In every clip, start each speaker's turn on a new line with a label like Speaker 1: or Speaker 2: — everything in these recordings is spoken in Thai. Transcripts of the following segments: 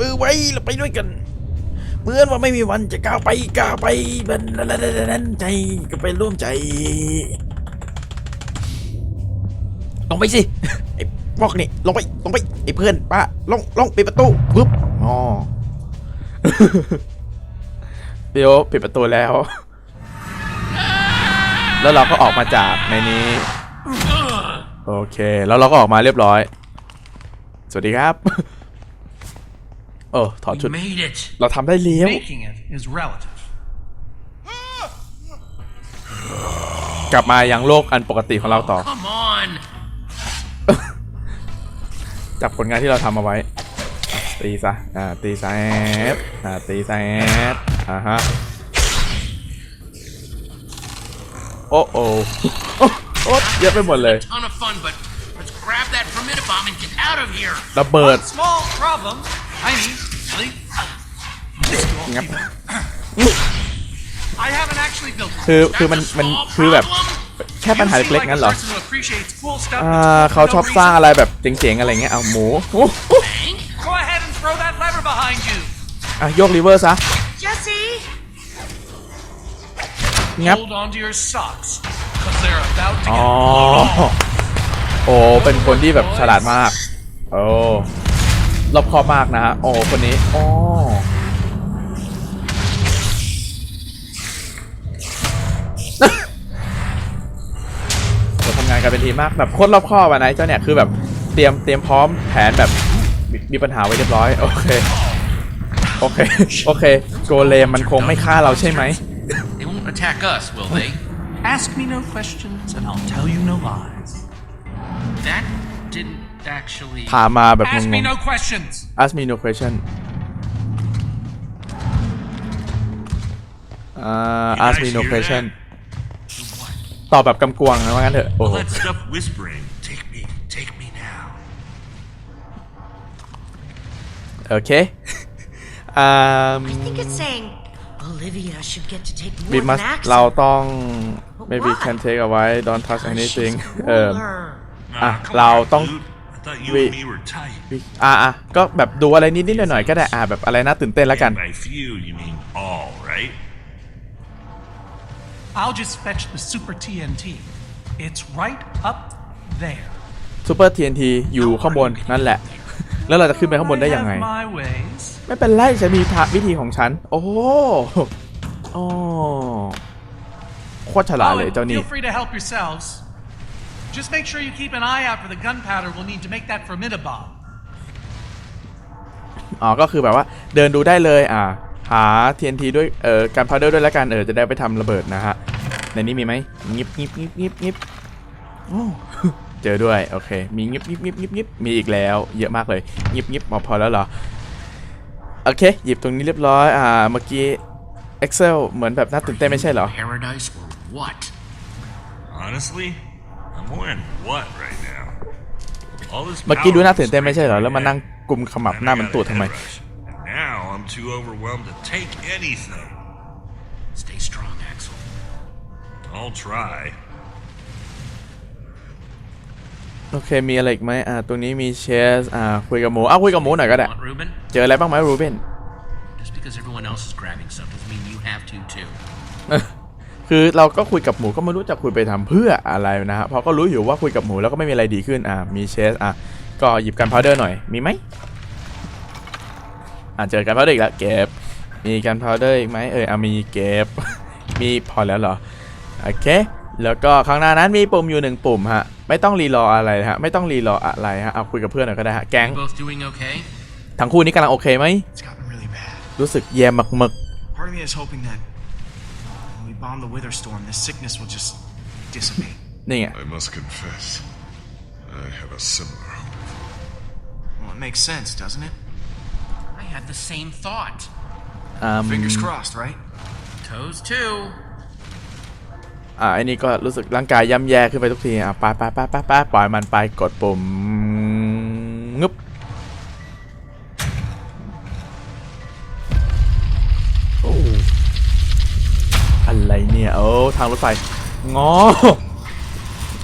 Speaker 1: มือไว้เราไปด้วยกันเหมือนว่าไม่มีวันจะก้าวไปก้าวไปบันนั้นใจก็ไปร่วมใจลงไปสิไอ้พวกนี่ลงไปลงไปไอ้เพื่อนป้าลงลงปิดประตูปึ๊บอ๋อเดี๋ยวปิดประตูแล้ว แล้วเราก็ออกมาจากในนี้ โอเค แล้วเราก็ออกมาเรียบร้อย สวัสดีครับ เออ ถอดชุด
Speaker 2: We made it.
Speaker 1: เราทำได้เลี้ยว
Speaker 3: Making it is relative.
Speaker 1: กลับมายังโลกอันปกติของเราต่อ
Speaker 2: Come on.
Speaker 1: จากผลงานที่เราทำเอาไว้ ตีซะ อ่า ตีซะแอดอ่า ตีซะแอดอ่าฮะ โอ้โอ้โอ้โอ้เยอะไปหมดเลย
Speaker 2: Ton of fun, but let's grab that permitter bomb and get out of here.
Speaker 1: ระเบิด
Speaker 3: Small problem. Tiny. Really? This will
Speaker 1: Yep.
Speaker 3: keep it. I haven't actually built it.
Speaker 1: คือคือมัน
Speaker 2: That's a
Speaker 1: มัน
Speaker 2: small
Speaker 1: คือแบบ
Speaker 2: problem.
Speaker 1: แค่ปัญหา
Speaker 3: You seem
Speaker 1: เล็ก
Speaker 3: like
Speaker 1: ๆงั้น
Speaker 3: a
Speaker 1: เหรอ
Speaker 3: person who appreciates cool stuff
Speaker 1: อ่า
Speaker 3: that's
Speaker 1: เขาชอบ
Speaker 3: no
Speaker 1: สร้าง
Speaker 3: reason.
Speaker 1: อะไรแบบเจ๋งๆอะไรเงี้ยเอาหมูโอ้โอ้
Speaker 2: Hank?
Speaker 3: Go ahead and throw that lever behind you.
Speaker 1: อะโยกรีเวอร์ซะ
Speaker 4: Jesse!
Speaker 1: งับ
Speaker 3: Hold on to your socks. Because they're about to
Speaker 1: อ๋อ
Speaker 3: get blown off.
Speaker 1: โอ้เป็นคนที่แบบฉลาดมากโอ้ รอบคอบมากนะฮะโอ้คนนี้อ๋อเราทำงานกันเป็นทีมมากแบบโคตรรอบคอบอะนะเจ้าเนี่ยคือแบบเตรียมเตรียมพร้อมแผนแบบมีมีปัญหาไว้เรียบร้อย โอเค โอเค โอเค โกเลมมันคงไม่ฆ่าเราใช่ไหม
Speaker 2: They won't attack us, will they?
Speaker 3: Ask me no questions and I'll tell you no lies.
Speaker 2: That didn't actually.
Speaker 1: ถามมาแบบง
Speaker 3: Ask me
Speaker 1: ง
Speaker 3: no questions.
Speaker 1: ๆ ask me no question อ่า ask me no question ตอบแบบกำกวงนะว่างั้นเถอะโอ้
Speaker 5: All that stuff whispering. Take me, take me now.
Speaker 1: โอเคอ่า
Speaker 4: I think it's saying Olivia should get to take more
Speaker 1: we
Speaker 4: than
Speaker 1: must
Speaker 4: Axel.
Speaker 1: เราต้อง maybe
Speaker 4: Why?
Speaker 1: can take เอาไว้ don't touch
Speaker 4: Because
Speaker 1: anything
Speaker 4: she's
Speaker 1: เออ
Speaker 4: older.
Speaker 5: Ah,
Speaker 1: Ah,
Speaker 5: come
Speaker 1: Lao
Speaker 5: on,
Speaker 1: Tong-
Speaker 5: dude. I thought you
Speaker 1: we-
Speaker 5: and me were tight.
Speaker 1: อะอะก็แบบดูอะไรนิดๆหน่อยๆก็ได้อะแบบอะไรน่าตื่นเต้นแล้วกัน
Speaker 5: And by few, you mean all, right?
Speaker 3: I'll just fetch the super TNT. It's right up there.
Speaker 1: Super TNT อยู่ข้างบนนั่นแหละ แล้วเราจะขึ้นไปข้างบนได้
Speaker 3: I
Speaker 1: ยังไง
Speaker 3: have my ways.
Speaker 1: ไม่เป็นไรฉันมีทางวิธีของฉัน โอ้โหโอ้โคตรฉลาด
Speaker 3: Oh,
Speaker 1: เลย
Speaker 3: and
Speaker 1: เจ้านี่
Speaker 3: feel free to help yourselves. Just make sure you keep an eye out for the gunpowder we'll need to make that Fermita bomb.
Speaker 1: อ๋อก็คือแบบว่าเดินดูได้เลยอ่าหา TNT ด้วยเอ่อการพาวเดอร์ด้วยแล้วกันเออจะได้ไปทำระเบิดนะฮะในนี้มีไหมงิบงิบงิบงิบงิบโอ้เจอด้วยโอเคมีงิบงิบงิบงิบงิบมีอีกแล้ว เยอะมากเลยงิบงิบพอพอแล้วเหรอโอเค หยิบตรงนี้เรียบร้อยอ่าเมื่อกี้ Excel เหมือนแบบน่าตื่นเต้นไม่ใช่เหรอ
Speaker 2: Paradise or what?
Speaker 5: Honestly,
Speaker 1: เมื่อกี้ดู
Speaker 5: power
Speaker 1: น่าตื่นเต้นไม่ใช่เหรอ
Speaker 5: straight
Speaker 1: แล้วมานั่งกุมขมับ
Speaker 5: And
Speaker 1: หน้า
Speaker 5: I
Speaker 1: มัน
Speaker 5: got
Speaker 1: ตูด
Speaker 5: a
Speaker 1: ทำไม
Speaker 5: head rush. And now I'm too overwhelmed to take anything.
Speaker 2: Stay strong, Axel.
Speaker 5: I'll try.
Speaker 1: โอเค มีอะไรอีกไหมอ่า ตรงนี้มีเชส อ่า คุยกับหมูอ้าวคุยกับหมูหน่อยก็ได้
Speaker 2: Want Ruben?
Speaker 1: เจออะไรบ้างไหมรูเบน
Speaker 2: Just because everyone else is grabbing stuff doesn't mean you have to too.
Speaker 1: คือเราก็คุยกับหมูก็ไม่รู้จะคุยไปทำเพื่ออะไรนะฮะเพราะก็รู้อยู่ว่าคุยกับหมูแล้วก็ไม่มีอะไรดีขึ้นอ่ามีเชสอะก็หยิบกันพาวเดอร์หน่อยมีไหมอ่าเจอกันพาวเดอร์อีกแล้วเก็บมีกันพาวเดอร์อีกไหมเอออะมีเก็บมีพอแล้วเหรอโอเคแล้วก็ข้างหน้านั้นมีปุ่มอยู่หนึ่งปุ่มฮะไม่ต้องรีรออะไรฮะไม่ต้องรีรออะไรฮะเอาคุยกับเพื่อนหน่อยก็ได้ฮะแก๊ง
Speaker 2: You both doing okay?
Speaker 1: ทั้งคู่นี้กำลังโอเคไหม
Speaker 6: It's gotten really bad.
Speaker 1: รู้สึกแย่มาก
Speaker 6: Part bomb the Wither Storm, this sickness will just dissipate.
Speaker 1: ๆนี่ไง
Speaker 7: I must confess, I have a similar hope.
Speaker 6: Well, it makes sense, doesn't it?
Speaker 2: I had the same thought.
Speaker 1: อืม
Speaker 6: Fingers crossed, right?
Speaker 2: Toes too.
Speaker 1: อ่าไอ้นี่ก็รู้สึกร่างกายย่ำแย่ขึ้นไปทุกทีอ่ะไปไปไปไปไปปล่อยมันไปกดปุ่ม างรถไฟงอ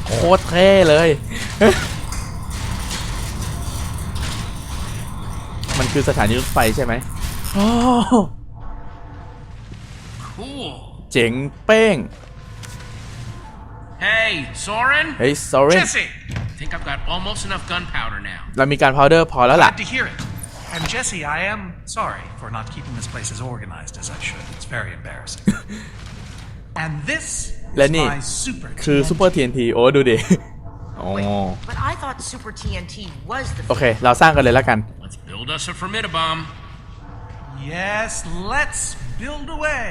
Speaker 1: โคตรเท่เลย มันคือคือสถานีรถไฟใช่ไหมโอ้
Speaker 2: Cool.
Speaker 1: เจ๋งเป้ง
Speaker 2: Hey, Soren.
Speaker 1: เฮ้ย sorry
Speaker 3: Jesse!
Speaker 2: Think I've got almost enough gunpowder now.
Speaker 1: เรามีการพาวเดอร์พอแล้วล่ะ
Speaker 3: Glad to hear it. And Jesse, I am sorry for not keeping this place as organized as I should. It's very embarrassing. And this
Speaker 1: และ
Speaker 3: is
Speaker 1: นี่
Speaker 3: my super
Speaker 1: คือ
Speaker 3: TNT.
Speaker 1: ซูเปอร์ TNT โอ้ดูดิอ๋อ
Speaker 4: But I thought Super TNT was the
Speaker 1: โอเค เราสร้างกันเลยแล้วกัน
Speaker 2: Let's build us a formidabomb.
Speaker 3: Yes, let's build away.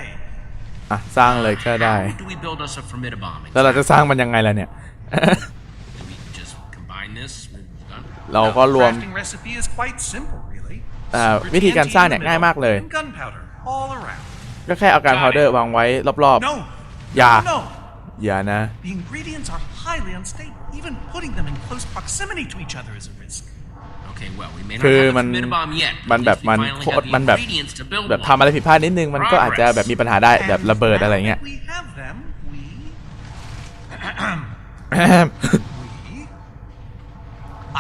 Speaker 1: อะ สร้างเลยก็ได้
Speaker 2: How do we build us a formidabomb?
Speaker 1: แล้วเราจะสร้างมันยังไงล่ะเนี่ย
Speaker 2: Do we just combine this with gun?
Speaker 1: เราก็รวม
Speaker 3: Crafting recipe is quite simple, really.
Speaker 1: อ่า
Speaker 3: Super
Speaker 1: วิธีการ
Speaker 3: TNT
Speaker 1: สร้าง
Speaker 3: in
Speaker 1: เนี่ย
Speaker 3: the
Speaker 1: ง่าย
Speaker 3: middle
Speaker 1: มากเลย
Speaker 3: and gunpowder all around.
Speaker 1: ก็แค่เอาการพาวเดอร์วางไว้รอบ
Speaker 3: No,
Speaker 1: ๆอย่า
Speaker 3: no.
Speaker 1: อย่านะ
Speaker 3: The ingredients are highly unstable. Even putting them in close proximity to each other is a risk.
Speaker 2: Okay, well, we may not
Speaker 1: คือ
Speaker 2: have a
Speaker 1: มัน
Speaker 2: formidabomb yet. but
Speaker 1: มัน
Speaker 2: at
Speaker 1: แบบ
Speaker 2: least we
Speaker 1: มัน
Speaker 2: finally
Speaker 1: โค
Speaker 2: have
Speaker 1: ตร
Speaker 2: the
Speaker 1: มันแบบ
Speaker 2: ingredients to build
Speaker 1: แบบ
Speaker 2: one.
Speaker 1: ทำอะไรผิดพลาดนิดนึง มันก็อาจจะแบบมีปัญหาได้แบบ
Speaker 3: And
Speaker 1: ระเบิดอะไรเงี้ย
Speaker 3: now that We have them. We, we.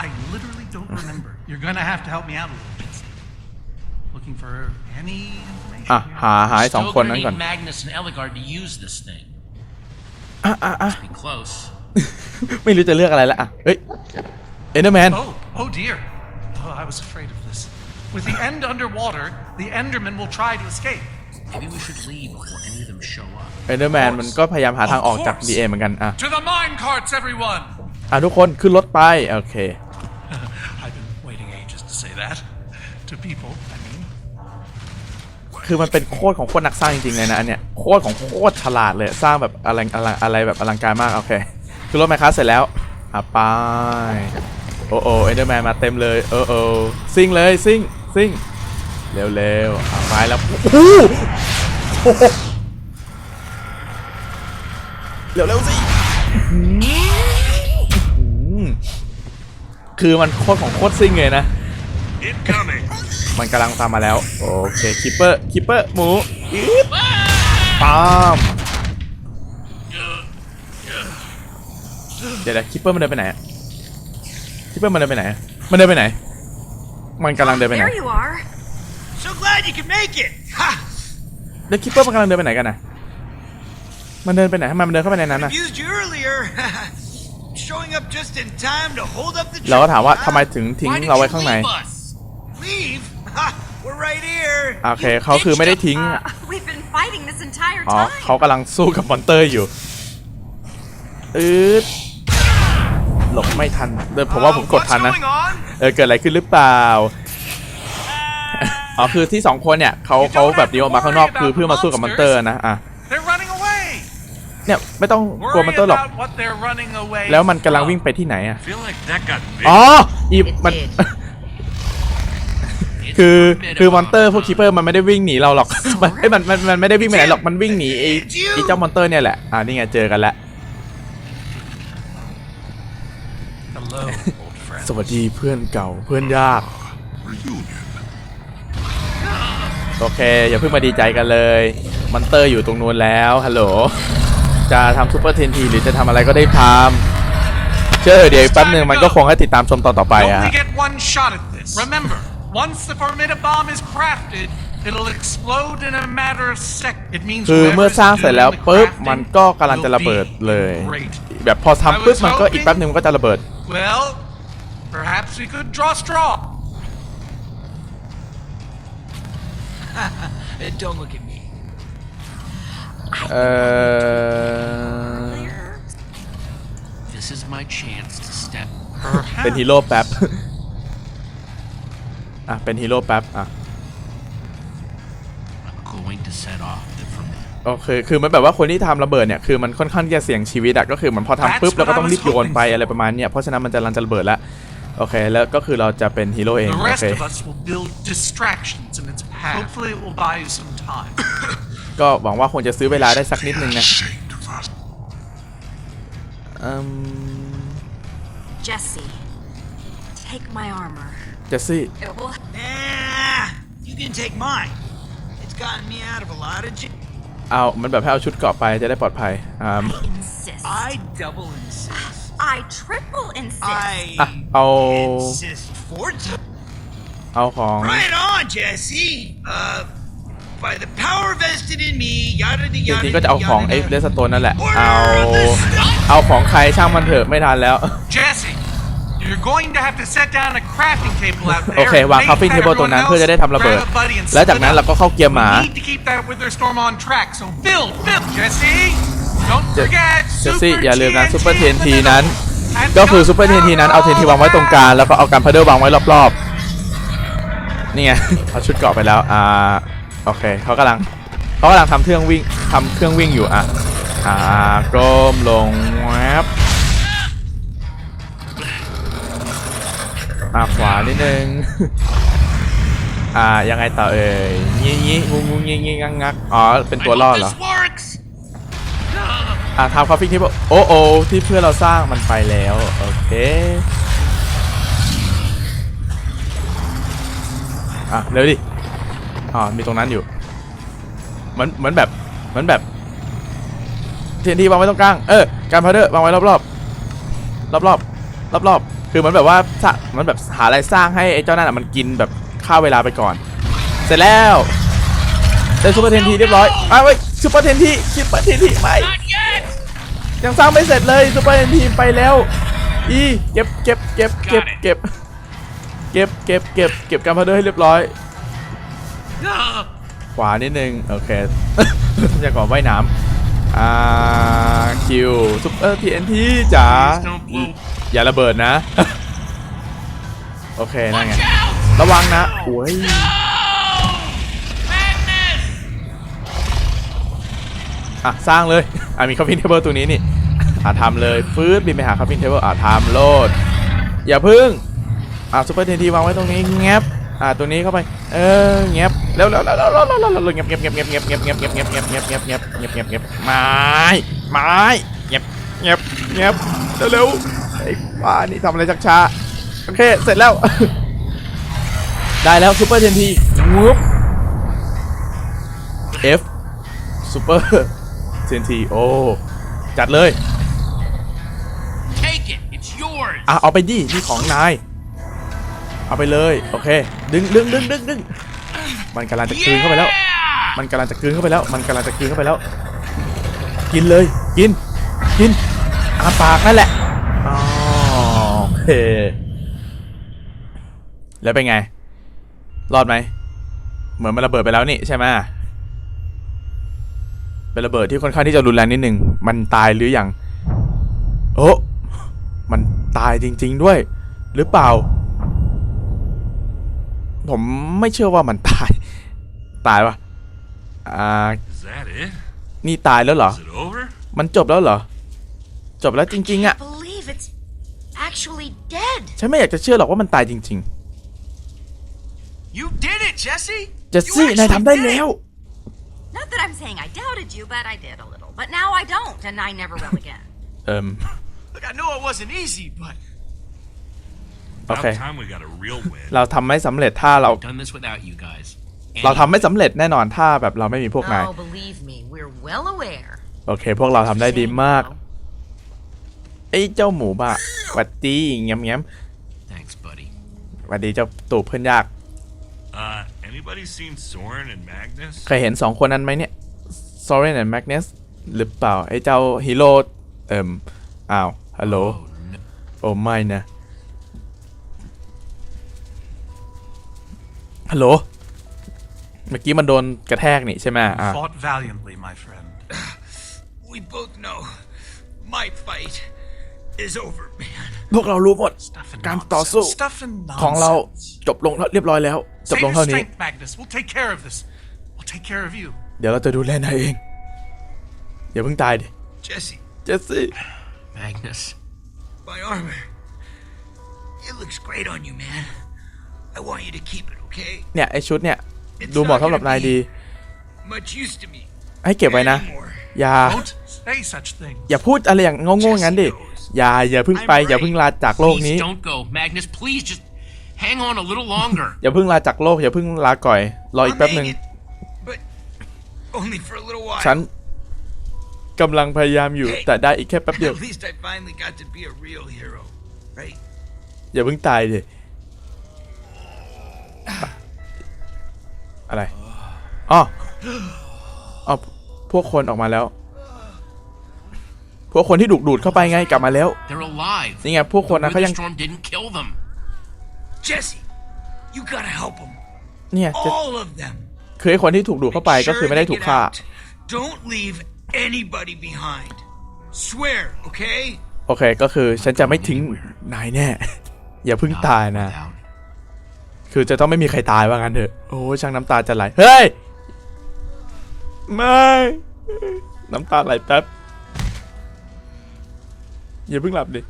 Speaker 3: I literally don't remember. You're gonna have to help me out a little bit. Looking for any information.
Speaker 1: อะ
Speaker 3: here?
Speaker 1: หาหาไอ้สอง
Speaker 2: Still
Speaker 1: คน
Speaker 2: gonna
Speaker 1: นั้น
Speaker 2: need
Speaker 1: ก่อน
Speaker 2: Magnus and Eligard to use this thing.
Speaker 1: อะอะอะ
Speaker 2: Be close.
Speaker 1: ไม่รู้จะเลือกอะไรละอะเฮ้ยเอนเดอร์แมน
Speaker 3: Oh, oh dear. Oh, I was afraid of this. With the end underwater, the Enderman will try to escape.
Speaker 2: Maybe we should leave before any of them show up.
Speaker 1: เอนเดอร์แมนมันก็พยายามหาทางออกจาก DA เหมือนกันอะ
Speaker 3: To the mine carts, everyone!
Speaker 1: อะทุกคนขึ้นรถไป โอเค
Speaker 3: I've been waiting ages to say that. To people, I mean.
Speaker 1: คือมันเป็นโคตรของโคตรนักสร้างจริงๆเลยนะอันเนี้ยโคตรของโคตรฉลาดเลยสร้างแบบอะไรอะไรอะไรแบบอลังการมากโอเค คือรถไมค้าเสร็จแล้วอะไปโอ้โอเอเดอร์แมนมาเต็มเลยเออเออซิ่งเลยซิ่งซิ่งเร็วๆอะไปแล้วโอ้โหโอ้โหเร็วๆสิคือมันโคตรของโคตรซิ่งเลยนะ มันกำลังตามมาแล้ว โอเคคิปเปอร์คิปเปอร์หมูอีดปามเดี๋ยวนะคิปเปอร์มันเดินไปไหนคิปเปอร์มันเดินไปไหน มันเดินไปไหน มันกำลังเดินไปไหน
Speaker 4: There you are.
Speaker 6: So glad you could make it! Ha!
Speaker 1: แล้วคิปเปอร์มันกำลังเดินไปไหนกันนะมันเดินไปไหนทำไมมันเดินเข้าไปในนั้นนะ
Speaker 6: Used you earlier. Showing up just in time to hold up the
Speaker 1: เราก็ถามว่า
Speaker 6: tree,
Speaker 1: ทำไมถึงทิ้ง
Speaker 2: Why did
Speaker 1: เราไว้
Speaker 2: you
Speaker 1: ข้างใน โอเคเขาคือไม่ได้ทิ้ง
Speaker 4: Uh, we've been fighting this entire
Speaker 1: อ๋อ
Speaker 4: time.
Speaker 1: เขากำลังสู้กับมอนเตอร์อยู่อืดหลบไม่ทันเดินผมว่าผมกด
Speaker 6: What's
Speaker 1: ทันนะ
Speaker 6: going on?
Speaker 1: เออเกิดอะไรขึ้นหรือเปล่าอ๋อคือที่สองคนเนี่ยเขาเขาแบบดีออกมาข้างนอกคือเพื่อมาสู้กับมอนเตอร์นะอะ
Speaker 3: They're running away!
Speaker 1: เนี่ยไม่ต้องกลัวมอน
Speaker 3: Worry
Speaker 1: เตอร์หรอก
Speaker 3: about what they're running away
Speaker 1: แล้วมันกำลัง
Speaker 3: from.
Speaker 1: วิ่งไปที่ไหนอะ
Speaker 5: feel like that got big.
Speaker 1: อ๋ออีมัน
Speaker 4: did.
Speaker 1: คือ
Speaker 2: It's
Speaker 1: คือ
Speaker 2: formidable.
Speaker 1: มอนเตอร์พวกคีเปอร์มันไม่ได้วิ่งหนีเราหรอกมันเอ้ยมันมันมันไม่ได้วิ่งไปไหนหรอกมันวิ่งหนีไอ้ไอ้เจ้ามอนเตอร์เนี่ยแหละอ่านี่ไงเจอกันแล้ว
Speaker 3: Hello, old friend.
Speaker 1: สวัสดีเพื่อนเก่าเพื่อนยาก
Speaker 7: Reunion.
Speaker 1: โอเค อย่าเพิ่งมาดีใจกันเลยมอนเตอร์อยู่ตรงนู้นแล้วฮัลโหลจะทำซูเปอร์เทนทีหรือจะทำอะไรก็ได้ทำเชื่อเดี๋ยวอีกแป๊บหนึงมันก็คงให้ติดตามชมตอนต่อไป
Speaker 3: You
Speaker 1: อะ
Speaker 3: only get one shot at this. Remember, once the formidabomb is crafted, it'll explode in a matter of seconds. It means
Speaker 1: คือเมื่อ
Speaker 3: whoever's
Speaker 1: สร้างเสร็จแล้ว
Speaker 3: doing the
Speaker 1: ปุ๊บ
Speaker 3: crafting
Speaker 1: มันก็กำลังจะ
Speaker 3: will
Speaker 1: ระเบิด
Speaker 3: be
Speaker 1: เลย
Speaker 3: Great.
Speaker 1: แบบพอทำปุ๊บมันก็อีกแป๊บหนึงมันก็จะระเบิด
Speaker 3: Well, perhaps we could draw straw.
Speaker 6: Uh, Don't look at me.
Speaker 1: เออ
Speaker 2: This is my chance to step.
Speaker 1: เป็นฮีโร่แป๊บ อะ เป็นฮีโร่แป๊บ อะ
Speaker 2: I'm going to set off the formidabomb.
Speaker 1: โอเค คือมันแบบว่าคนที่ทำระเบิดเนี่ย คือมันค่อนข้างที่จะเสี่ยงชีวิตอะก็คือมันพอทำปุ๊บแล้วก็ต้องรีบโยนไปอะไรประมาณเนี้ย เพราะฉะนั้นมันจะรันจะระเบิดแล้วโอเค แล้วก็คือเราจะเป็นฮีโร่เอง
Speaker 3: The
Speaker 1: โอ
Speaker 3: rest
Speaker 1: เค
Speaker 3: of us will build distractions in its path. Hopefully, it will buy you some time.
Speaker 1: ก็หวังว่าคงจะซื้อเวลาได้สักนิดนึงนะ
Speaker 7: Ashamed of us.
Speaker 1: อืม
Speaker 4: Jesse, take my armor.
Speaker 1: เจสซี่
Speaker 4: It will
Speaker 6: Nah, you can take mine. It's gotten me out of a lot of j-
Speaker 1: เอา มันแบบให้เอาชุดเกราะไปจะได้ปลอดภัยอ่า
Speaker 4: insist.
Speaker 6: I double insist.
Speaker 4: I triple insist.
Speaker 6: I
Speaker 1: Ah, oh.
Speaker 6: insist four times.
Speaker 1: เอาของ
Speaker 8: Right on, Jesse. Uh, by the power vested in me, yada
Speaker 1: จ
Speaker 8: yada
Speaker 1: ริงๆก็จะเอาของไอ้เล
Speaker 8: yada.
Speaker 1: สโตนนั่นแหละ เอา เอาของใครช่างมันเถอะไม่ทันแล้ว
Speaker 3: Jesse, you're going to have to set down a crafting table out there.
Speaker 1: โอเควาง
Speaker 3: Make
Speaker 1: crafting
Speaker 3: that
Speaker 1: table ตรงนั้น
Speaker 3: everyone
Speaker 1: เพื่อจะได้ทำระเบิด
Speaker 3: grab a buddy and
Speaker 1: แล้วจากนั้น
Speaker 3: split
Speaker 1: เราก็เข้าเกียร์หมา
Speaker 3: We need to keep that wither storm on track. So build, build, Jesse. Don't
Speaker 1: เจ
Speaker 3: forget.
Speaker 1: เจสซี่
Speaker 3: Super
Speaker 1: อย่าลืมนะ
Speaker 3: TNT
Speaker 1: ซูเปอร์
Speaker 3: in
Speaker 1: เทน
Speaker 3: the
Speaker 1: ที
Speaker 3: middle.
Speaker 1: นั้น
Speaker 3: And
Speaker 1: ก็คือ
Speaker 3: don't
Speaker 1: ซูเปอร์เทนทีนั้นเอาเทนทีวางไว้ตรงกลางแล้วก็เอาการพาเดอร์วางไว้รอบๆนี่ไง เอาชุดเกราะไปแล้วอ่าโอเคเขากำลังเขากำลังทำเครื่องวิ่งทำเครื่องวิ่งอยู่อะอ่ากลมลงแวบาขวานิดนึง อ่า ยังไงต่อเอ่ยงี้งี้งูงูงี้งี้งักงักอ๋อ เป็นตัวล่อเหรอ
Speaker 2: This works.
Speaker 1: อะทำคอฟฟี่ที่โอ้โอที่เพื่อนเราสร้างมันไปแล้ว โอเค อะ เร็วดิ อ๋อ มีตรงนั้นอยู่ เหมือน เหมือนแบบ เหมือนแบบเทียนทีวางไว้ตรงกลาง เออ การพาวเดอร์วางไว้รอบๆ รอบๆ รอบๆ คือเหมือนแบบว่าสร้างเหมันแบบหาอะไรสร้างให้ไอ้เจ้านั่นอะมันกินแบบฆ่าเวลาไปก่อน เสร็จแล้วได้ซูเปอร์เทนทีเรียบร้อยอ้าวเว้ยซูเปอร์เทนทีซูเปอร์เทนทีไม่ยังสร้างไม่เสร็จเลยซูเปอร์เทนทีไปแล้ว อีเก็บเก็บเก็บเก็บเก็บเก็บเก็บเก็บเก็บการพาเดอร์ให้เรียบร้อยขวานิดนึงโอเคจะก่อนว่ายน้ำ อ่าคิวซูเปอร์ทีเอ็นทีจ๋า
Speaker 2: Please don't blow.
Speaker 1: อย่าระเบิดนะ โอเคนั่นไง
Speaker 2: Watch out.
Speaker 1: ระวังนะโอ้ย
Speaker 2: No. Madness.
Speaker 1: อะ สร้างเลย อะ มีคาฟินเทเบิลตัวนี้นี่ อะทำเลยฟื้นบินไปหาคาฟินเทเบิลอะทำโลด อย่าพึ่ง อะซูเปอร์เทนทีวางไว้ตรงนี้แงบอะ ตัวนี้เข้าไป เออแงบ เร็วเร็วเร็วเร็วเร็วเร็วเร็วเร็วเงียบเงียบเงียบเงียบเงียบเงียบเงียบเงียบเงียบเงียบเงียบเงียบเงียบเงียบเงียบเงียบไม้ไม้เงียบเงียบเงียบเร็วเร็วไอ้บ้านี่ทำอะไรชักช้าโอเคเสร็จแล้ว ได้แล้วซูเปอร์เทนทีงุบ F ซูเปอร์เทนทีโอ้จัดเลยอะเอาไปดินี่ของนายเอาไปเลย โอเค ดึงดึงดึงดึงดึง มันกำลังจะคืนเข้าไปแล้ว มันกำลังจะคืนเข้าไปแล้ว มันกำลังจะคืนเข้าไปแล้ว กินเลย กิน กินอาปากนั่นแหละโอเค แล้วเป็นไง รอดไหม เหมือนมันระเบิดไปแล้วนี่ใช่ไหมเป็นระเบิดที่ค่อนข้างที่จะรุนแรงนิดนึง มันตายหรือยังโอ้มันตายจริง ๆด้วย หรือเปล่า ผมไม่เชื่อว่ามันตาย ตายปะอ่า
Speaker 5: Is that it?
Speaker 1: นี่ตายแล้วเหรอ
Speaker 5: Is it over?
Speaker 1: มันจบแล้วเหรอ จบแล้วจริง ๆอะ
Speaker 4: Believe it's actually dead.
Speaker 1: ฉันไม่อยากจะเชื่อหรอกว่ามันตายจริง
Speaker 6: You did it, Jesse.
Speaker 1: ๆเจสซี่นายทำได้แล้ว
Speaker 4: Not that I'm saying I doubted you, but I did a little. But now I don't, and I never will again.
Speaker 1: เอิม
Speaker 6: Look, I know it wasn't easy, but
Speaker 1: โอ
Speaker 5: About
Speaker 1: เค
Speaker 5: time we got a real win.
Speaker 1: เราทำไม่สำเร็จถ้าเรา
Speaker 2: Done this without you guys.
Speaker 1: เราทำไม่สำเร็จแน่นอนถ้าแบบเราไม่มีพวกนาย
Speaker 4: Oh, believe me, we're well aware.
Speaker 1: โอเค พวกเราทำได้ดี
Speaker 4: Shame,
Speaker 1: มาก
Speaker 4: though.
Speaker 1: ไอ้เจ้าหมูบ้าหวัดดีเงี้ยมเงี้ยม
Speaker 2: Thanks, buddy.
Speaker 1: หวัดดีเจ้าตูบเพื่อนยาก
Speaker 5: Uh, anybody seen Soren and Magnus?
Speaker 1: เคยเห็นสองคนนั้นไหมเนี่ย Soren and Magnus หรือเปล่า ไอ้เจ้าฮีโร่เอิมอ้าวฮัลโหล
Speaker 2: Oh, no.
Speaker 1: โอ้ไม่นะฮัลโหล เมื่อกี้มันโดนกระแทกนี่ใช่ไหมอะ
Speaker 3: Fought valiantly, my friend.
Speaker 8: We both know my fight is over, man.
Speaker 1: พวกเรารู้หมด
Speaker 3: Stuff and
Speaker 1: การต่อสู้
Speaker 3: nonsense. Stuff and
Speaker 1: ของเรา
Speaker 3: nonsense.
Speaker 1: จบลงเรียบร้อยแล้ว จบ
Speaker 3: Save
Speaker 1: ลง
Speaker 3: your
Speaker 1: เท่านี้
Speaker 3: strength, Magnus. We'll take care of this. We'll take care of you.
Speaker 1: เดี๋ยวเราจะดูแลนายเองอย่าเพิ่งตายดิ
Speaker 8: Jesse,
Speaker 1: เจสซี่
Speaker 2: Magnus.
Speaker 8: my armor. It looks great on you, man. I want you to keep it, okay?
Speaker 1: เนี่ยไอชุดเนี่ย ดูเหมาะสำหรับนายดี
Speaker 8: Much use to me
Speaker 1: ให้เก็บไว้นะ
Speaker 8: anymore.
Speaker 1: อย่า
Speaker 3: Don't say such things.
Speaker 1: อย่าพูดอะไรอย่างโง่ๆงั้นดิ อย่าอย่าเพิ่งไป อย่าเพิ่งลาจากโลก
Speaker 2: Please
Speaker 1: นี้
Speaker 2: don't go. Magnus, please just hang on a little longer.
Speaker 1: อย่าเพิ่งลาจากโลก อย่าเพิ่งลาก่อย รออีก
Speaker 8: I'll
Speaker 1: แป๊บห
Speaker 8: make
Speaker 1: นึ่ง
Speaker 8: it, but only for a little while.
Speaker 1: ฉันกำลังพยายามอยู่ แต่ได้อีกแค่แป๊บเดียว
Speaker 8: At least I finally got to be a real hero, right?
Speaker 1: อย่าเพิ่งตายดิ อะไรอ๋ออ๋อพวกคนออกมาแล้ว พวกคนที่ถูกดูดเข้าไปไงกลับมาแล้ว
Speaker 2: They're alive.
Speaker 1: นี่ไงพวกคนนะ
Speaker 2: The
Speaker 1: เขา
Speaker 2: wither
Speaker 1: ยัง
Speaker 2: storm didn't kill them.
Speaker 8: Jesse, you gotta help them.
Speaker 1: เนี่ยจะ
Speaker 8: All of them.
Speaker 1: คือไอ้คนที่ถูกดูดเข้าไปก็คือไม่ได้ถูกฆ่า
Speaker 8: Don't leave anybody behind. Swear, okay?
Speaker 1: โอเคก็คือฉันจะไม่ทิ้งนายแน่ อย่าเพิ่งตายนะ
Speaker 2: Without.
Speaker 1: คือจะต้องไม่มีใครตายว่างั้นเถอะ โอ้ยช่างน้ำตาจะไหล เฮ้ย ไม่ น้ำตาไหลแป๊บ อย่าเพิ่งหลับดิ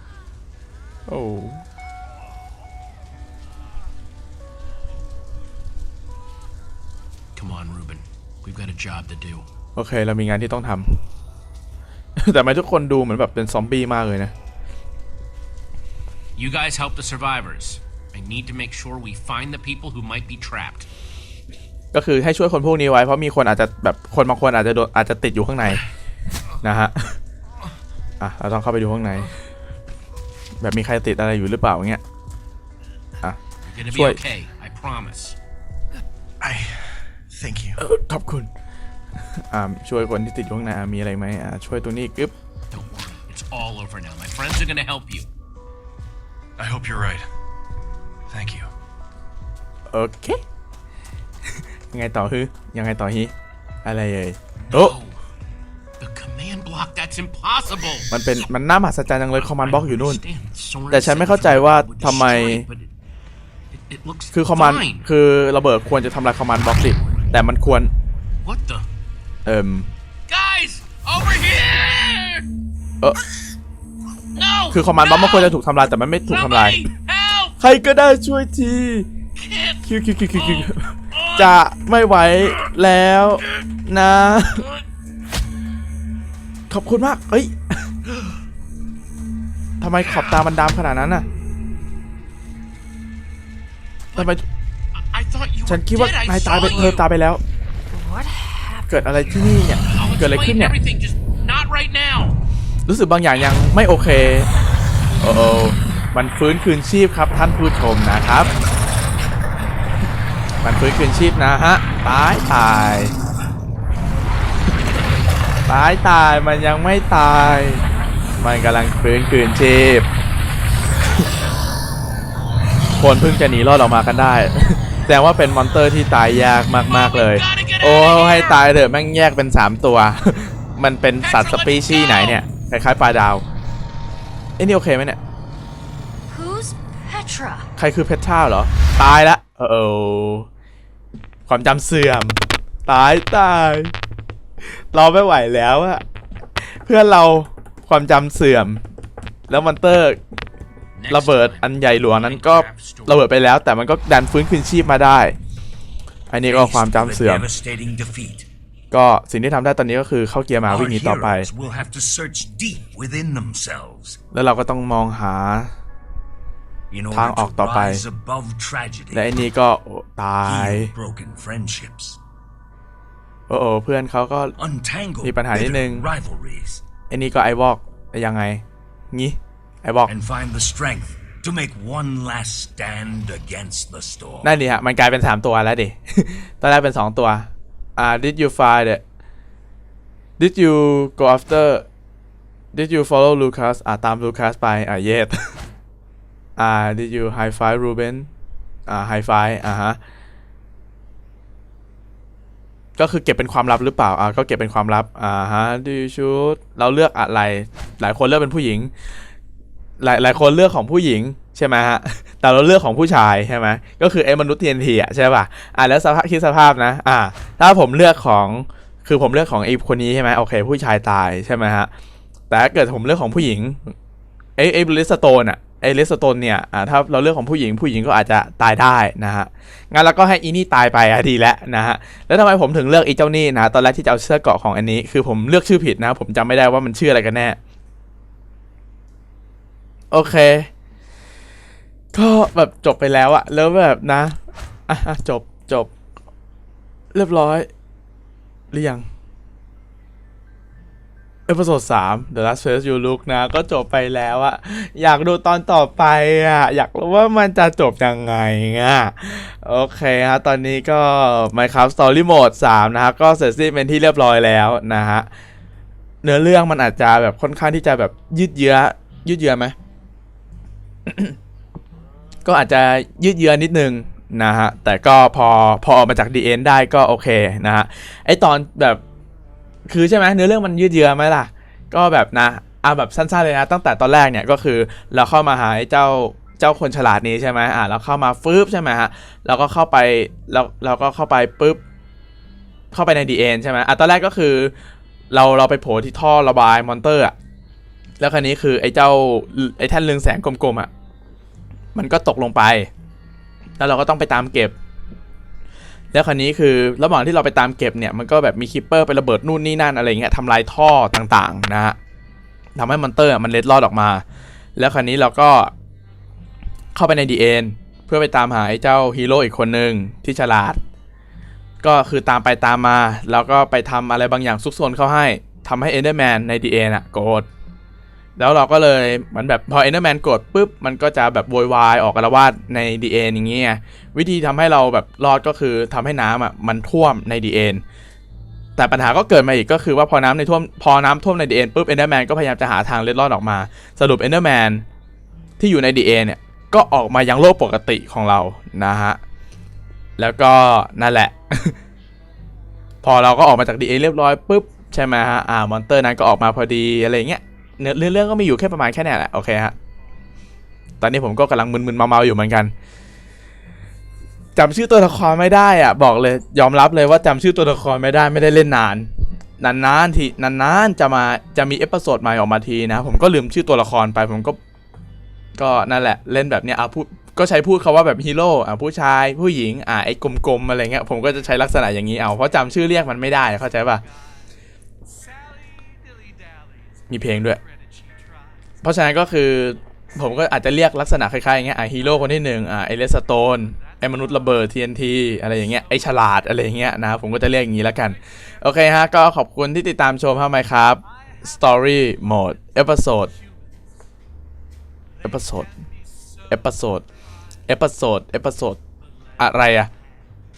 Speaker 1: โอ้
Speaker 2: Come on, Ruben. We've got a job to do.
Speaker 1: โอเค เรามีงานที่ต้องทำ แต่ทำไมทุกคนดูเหมือนแบบเป็นซอมบี้มากเลยนะ
Speaker 2: You guys help the survivors. I need to make sure we find the people who might be trapped.
Speaker 1: ก็คือให้ช่วยคนพวกนี้ไว้เพราะมีคนอาจจะแบบคนบางคนอาจจะโดนอาจจะติดอยู่ข้างในนะฮะอะเราต้องเข้าไปดูข้างใน แบบมีใครติดอะไรอยู่หรือเปล่าอย่างเงี้ย
Speaker 2: You're gonna be
Speaker 1: Sweet.
Speaker 2: okay. I promise.
Speaker 6: I thank you.
Speaker 1: ขอบคุณอ่าช่วยคนที่ติดอยู่ข้างในอะมีอะไรไหมอ่าช่วยตัวนี้กึ๊บ
Speaker 2: Don't worry. It's all over now. My friends are gonna help you.
Speaker 6: I hope you're right. Thank you.
Speaker 1: โอเค ยังไงต่อฮือยังไงต่อฮีอะไรเอ่ยโอ้
Speaker 2: Oh, the command block. That's impossible.
Speaker 1: มันเป็นมันน่ามหัศจรรย์จังเลยคอมมานด์บล็อกอยู่นู่น
Speaker 2: Understand. Soren
Speaker 1: แต่ฉันไม่
Speaker 2: said
Speaker 1: เข้าใจ
Speaker 2: the
Speaker 1: ว่า
Speaker 2: robot would
Speaker 1: ทำไม
Speaker 2: destroy it, but it- it- it looks
Speaker 1: คือคอมมานด์
Speaker 2: fine.
Speaker 1: คือระเบิดควรจะทำลายคอมมานด์บล็อกสิแต่มันควร
Speaker 2: What the?
Speaker 1: เอิ่ม
Speaker 2: Guys, over here!
Speaker 1: เออ
Speaker 2: No!
Speaker 1: คือคอมมานด์บล็อกมันควรจะถูกทำลายแต่มันไม่ถูกทำลาย
Speaker 2: Somebody help!
Speaker 1: ใครก็ได้ช่วยที
Speaker 2: Can't
Speaker 1: คิวคิวคิวคิวคิวจะไม่ไหวแล้วนะ ขอบคุณมาก เอ้ยทำไมขอบตามันดำขนาดนั้นน่ะทำไม
Speaker 2: I thought you
Speaker 1: ฉัน
Speaker 2: were
Speaker 1: คิดว่า
Speaker 2: dead. I
Speaker 1: นายตาย
Speaker 2: saw
Speaker 1: ไปเธอ
Speaker 2: you.
Speaker 1: ตายไปแล้ว
Speaker 4: What happened?
Speaker 1: เกิดอะไรที่นี่เนี่ย
Speaker 2: I'll
Speaker 1: เกิดอะไรขึ้น
Speaker 2: explain
Speaker 1: เนี่ย
Speaker 2: everything, just not right now.
Speaker 1: รู้สึกบางอย่างยังไม่โอเค โอ้โอ มันฟื้นคืนชีพครับท่านผู้ชมนะครับ มันฟื้นคืนชีพนะฮะตายตายตายตายมันยังไม่ตาย มันกำลังฟื้นคืนชีพคนเพิ่งจะหนีรอดออกมากันได้แสดงว่าเป็นมอนเตอร์ที่ตายยากมาก ๆ เลย โอ้ให้ตายเถอะแม่งแยกเป็น 3 ตัว มันเป็นสัตว์สปีชีส์ไหนเนี่ย คล้ายๆปลาดาว เอ้นี่โอเคไหมเนี่ย ใครคือเพชรท่าเหรอ ตายละเออความจำเสื่อม ตายตายเราไม่ไหวแล้วอะเพื่อนเราความจำเสื่อม แล้วมอนเตอร์
Speaker 2: Next
Speaker 1: ระเบิด
Speaker 2: time,
Speaker 1: อันใหญ่หลวงนั้นก็
Speaker 2: Minecraft story.
Speaker 1: ระเบิดไปแล้ว แต่มันก็ดันฟื้นคืนชีพมาได้ อันนี้ก็ความจำเสื่อม
Speaker 8: Devastating defeat.
Speaker 1: ก็สิ่งที่ทำได้ตอนนี้ก็คือเข้าเกียร์มา
Speaker 8: Our
Speaker 1: วิ่งหนีต่อไป
Speaker 8: heroes will have to search deep within themselves
Speaker 1: แล้วเราก็ต้องมองหา
Speaker 8: in
Speaker 1: Thang
Speaker 8: order
Speaker 1: ọc
Speaker 8: to
Speaker 1: ต่อไป
Speaker 8: rise above tragedy.
Speaker 1: และไอ้นี่ก็โอ้ตาย
Speaker 8: Heal broken friendships.
Speaker 1: โอ้โอเพื่อนเขาก็
Speaker 8: Untangle
Speaker 1: มีปัญหานิดนึง
Speaker 8: bitter rivalries
Speaker 1: ไอ้นี่ก็ไอวอกยังไงงี้ไอวอก
Speaker 8: and find the strength to make one last stand against the storm.
Speaker 1: นั่นดิฮะมันกลายเป็น3ตัวแล้วดิตอนแรกเป็น2ตัวอ่า did you find it did you go after did you follow Lucas อ่าตาม Lucas ไปอ่า yes อ่า did you high five Ruben อ่า high five อ่าฮะก็คือเก็บเป็นความลับหรือเปล่า อ่า ก็เก็บเป็นความลับ อ่าฮะ do you shoot เราเลือกอะไร หลายคนเลือกเป็นผู้หญิง หลายหลายคนเลือกของผู้หญิงใช่ไหมฮะ แต่เราเลือกของผู้ชายใช่ไหมก็คือไอ้มนุษย์ TNT อะใช่ป่ะ อะแล้วสภาพคิดสภาพนะ อ่า ถ้าผมเลือกของ คือผมเลือกของไอ้คนนี้ใช่ไหมโอเค ผู้ชายตายใช่ไหมฮะ แต่ถ้าเกิดผมเลือกของผู้หญิงไอ้ไอ้ลิสโตนอะ ไอ้ลิสโตนเนี่ยอ่าถ้าเราเลือกของผู้หญิงผู้หญิงก็อาจจะตายได้นะฮะ งั้นเราก็ให้อีนี่ตายไปอะดีแล้วนะฮะ แล้วทำไมผมถึงเลือกไอ้เจ้านี่นะ ตอนแรกที่จะเอาเสื้อเกาะของอันนี้ คือผมเลือกชื่อผิดนะ ผมจำไม่ได้ว่ามันชื่ออะไรกันแน่ โอเค ก็แบบจบไปแล้วอะแล้วแบบนะ อะจบจบ เรียบร้อย หรือยัง เอพิโซด3 The Last Place You Look นะ ก็จบไปแล้วอะอยากดูตอนต่อไปอะอยากรู้ว่ามันจะจบยังไงอะโอเคฮะ ตอนนี้ก็ Minecraft Story Mode 3 นะฮะ ก็เสร็จสิ้นเป็นที่เรียบร้อยแล้วนะฮะ เนื้อเรื่องมันอาจจะแบบค่อนข้างที่จะแบบยืดเยื้อ ยืดเยื้อไหม ก็อาจจะยืดเยื้อนิดนึงนะฮะ แต่ก็พอพอออกมาจาก d ีเอ็นได้ก็โอเคนะฮะ ไอตอนแบบ คือใช่ไหมเนื้อเรื่องมันยืดเยื้อไหมล่ะ ก็แบบนะเอาแบบสั้นๆเลยนะ ตั้งแต่ตอนแรกเนี่ยก็คือเราเข้ามาหาเจ้าเจ้าคนฉลาดนี้ใช่ไหมอ่าเราเข้ามาฟึบใช่ไหมฮะเราก็เข้าไปเราเราก็เข้าไปปุ๊บเข้าไปใน d ีเอ็นใช่ไหมอะตอนแรกก็คือ เราเราไปโผล่ที่ท่อระบายมอนเตอร์อะแล้วคราวนี้คือไอ้เจ้าไอ้แท่นเรืองแสงกลมๆอะมันก็ตกลงไป แล้วเราก็ต้องไปตามเก็บ แล้วคราวนี้คือระหว่างที่เราไปตามเก็บเนี่ยมันก็แบบมีคิปเปอร์ไประเบิดนู่นนี่นั่นอะไรเงี้ยทำลายท่อต่างๆนะฮะทำให้มอนเตอร์มันเล็ดลอดออกมา แล้วคราวนี้เราก็เข้าไปในดีเอ็นเพื่อไปตามหาไอ้เจ้าฮีโร่อีกคนหนึ่งที่ฉลาด ก็คือตามไปตามมา แล้วก็ไปทำอะไรบางอย่างซุกซนเข้าให้ทำให้เอนเดอร์แมนในดีเอ็นอะโกรธ แล้วเราก็เลยเหมือนแบบพอเอนเดอร์แมนโกรธปุ๊บ มันก็จะแบบโวยวายออกอาละวาดในดีเอ็นอย่างเงี้ยวิธีทำให้เราแบบรอดก็คือทำให้น้ำอะมันท่วมในดีเอ็นแต่ปัญหาก็เกิดมาอีกก็คือว่าพอน้ำในท่วมพอน้ำท่วมในดีเอ็นปุ๊บเอนเดอร์แมนก็พยายามจะหาทางเล็ดรอดออกมา สรุปเอนเดอร์แมนที่อยู่ในดีเอ็นเนี่ยก็ออกมายังโลกปกติของเรานะฮะแล้วก็นั่นแหละ พอเราก็ออกมาจากดีเอ็นเรียบร้อยปุ๊บใช่ไหมฮะอ่ามอนเตอร์นั้นก็ออกมาพอดีอะไรเงี้ย เนื้อเรื่องก็มีอยู่แค่ประมาณแค่เนี้ยแหละโอเคฮะตอนนี้ผมก็กำลังมึนๆเมาๆอยู่เหมือนกันจำชื่อตัวละครไม่ได้อะ บอกเลยยอมรับเลยว่าจำชื่อตัวละครไม่ได้ไม่ได้เล่นนานนานๆทีนานๆจะมาจะมีเอพิโซดใหม่ออกมาทีนะ ผมก็ลืมชื่อตัวละครไปผมก็ ก็นั่นแหละ เล่นแบบเนี้ยอะพูดก็ใช้พูดคาว่าแบบฮีโร่อะผู้ชายผู้หญิงอะไอ้กลมๆอะไรเงี้ยผมก็จะใช้ลักษณะอย่างนี้เอาเพราะจำชื่อเรียกมันไม่ได้เข้าใจป่ะ มีเพลงด้วย เพราะฉะนั้นก็คือผมก็อาจจะเรียกลักษณะคล้ายๆอย่างเงี้ยไอฮีโร่คนที่หนึ่งอะไอเลสโตนไอมนุษย์ระเบิด TNT อะไรอย่างเงี้ยไอฉลาดอะไรอย่างเงี้ยนะผมก็จะเรียกอย่างนี้แล้วกัน โอเคฮะ ก็ขอบคุณที่ติดตามชมครับไหมครับ Story Mode Episode Episode Episode Episode Episode อะไรอะ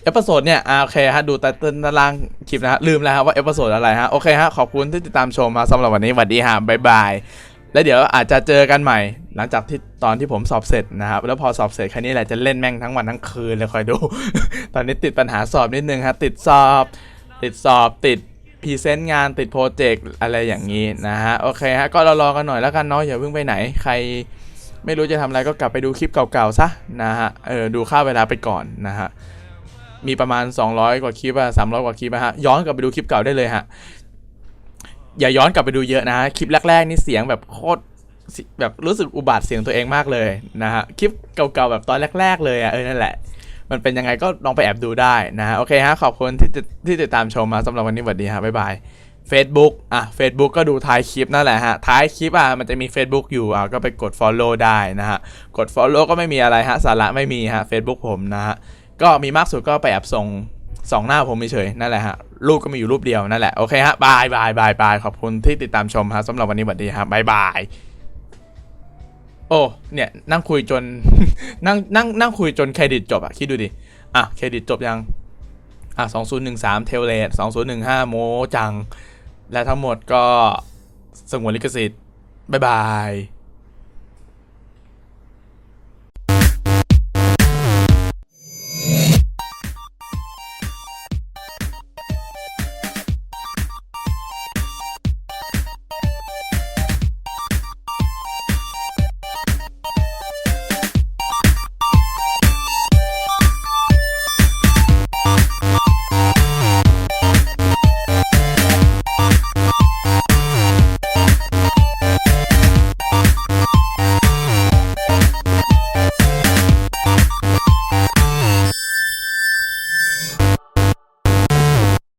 Speaker 1: เอพิโซดเนี่ยอ่าโอเคฮะ ดูใต้ต้นตารางคลิปนะฮะ ลืมแล้วฮะว่าเอพิโซดอะไรฮะ โอเคฮะ ขอบคุณที่ติดตามชมมาสำหรับวันนี้สวัสดีฮะบ๊ายบาย แล้วเดี๋ยวอาจจะเจอกันใหม่ หลังจากที่ตอนที่ผมสอบเสร็จนะครับ แล้วพอสอบเสร็จคันนี้แหละจะเล่นแม่งทั้งวันทั้งคืนเลยคอยดู ตอนนี้ติดปัญหาสอบนิดนึงฮะ ติดสอบ ติดสอบติดพรีเซนต์งานติดโปรเจกต์อะไรอย่างนี้นะฮะ โอเคฮะ ก็รอๆกันหน่อยแล้วกันเนาะ อย่าเพิ่งไปไหน ใครไม่รู้จะทำอะไรก็กลับไปดูคลิปเก่าๆซะนะฮะ เออ ดูค่าเวลาไปก่อนนะฮะ มีประมาณ 200 กว่าคลิปอะ300กว่าคลิปอะฮะย้อนกลับไปดูคลิปเก่าได้เลยฮะอย่าย้อนกลับไปดูเยอะนะฮะคลิปแรกๆนี่เสียงแบบโคตรแบบรู้สึกอุบาทเสียงตัวเองมากเลยนะฮะคลิปเก่าๆแบบตอนแรก ๆ เลยอะเออนั่นแหละ มันเป็นยังไงก็ลองไปแอบดูได้นะฮะโอเคฮะขอบคุณที่ติดที่ติดตามชมมาสำหรับวันนี้สวัสดีฮะบ๊ายบาย Facebook อะ Facebook ก็ดูท้ายคลิปนั่นแหละฮะ ท้ายคลิปอะมันจะมี Facebook อยู่อะก็ไปกด Follow ได้นะฮะ กด Follow ก็ไม่มีอะไรฮะ สาระไม่มีฮะ Facebook ผมนะฮะ ก็มีมากสุดก็ไปแอบส่งสองหน้าผมเฉยนั่นแหละฮะ รูปก็มีอยู่รูปเดียวนั่นแหละ โอเคฮะบายบายบายบายขอบคุณที่ติดตามชมฮะสำหรับวันนี้สวัสดีครับบายบายโอ้เนี่ยนั่งคุยจนนั่งนั่งนั่งคุยจนเครดิตจบอะคิดดูดิ อะเครดิตจบยัง อะ2013เทเลต2015โมจัง และทั้งหมดก็สงวนลิขสิทธิ์บายบาย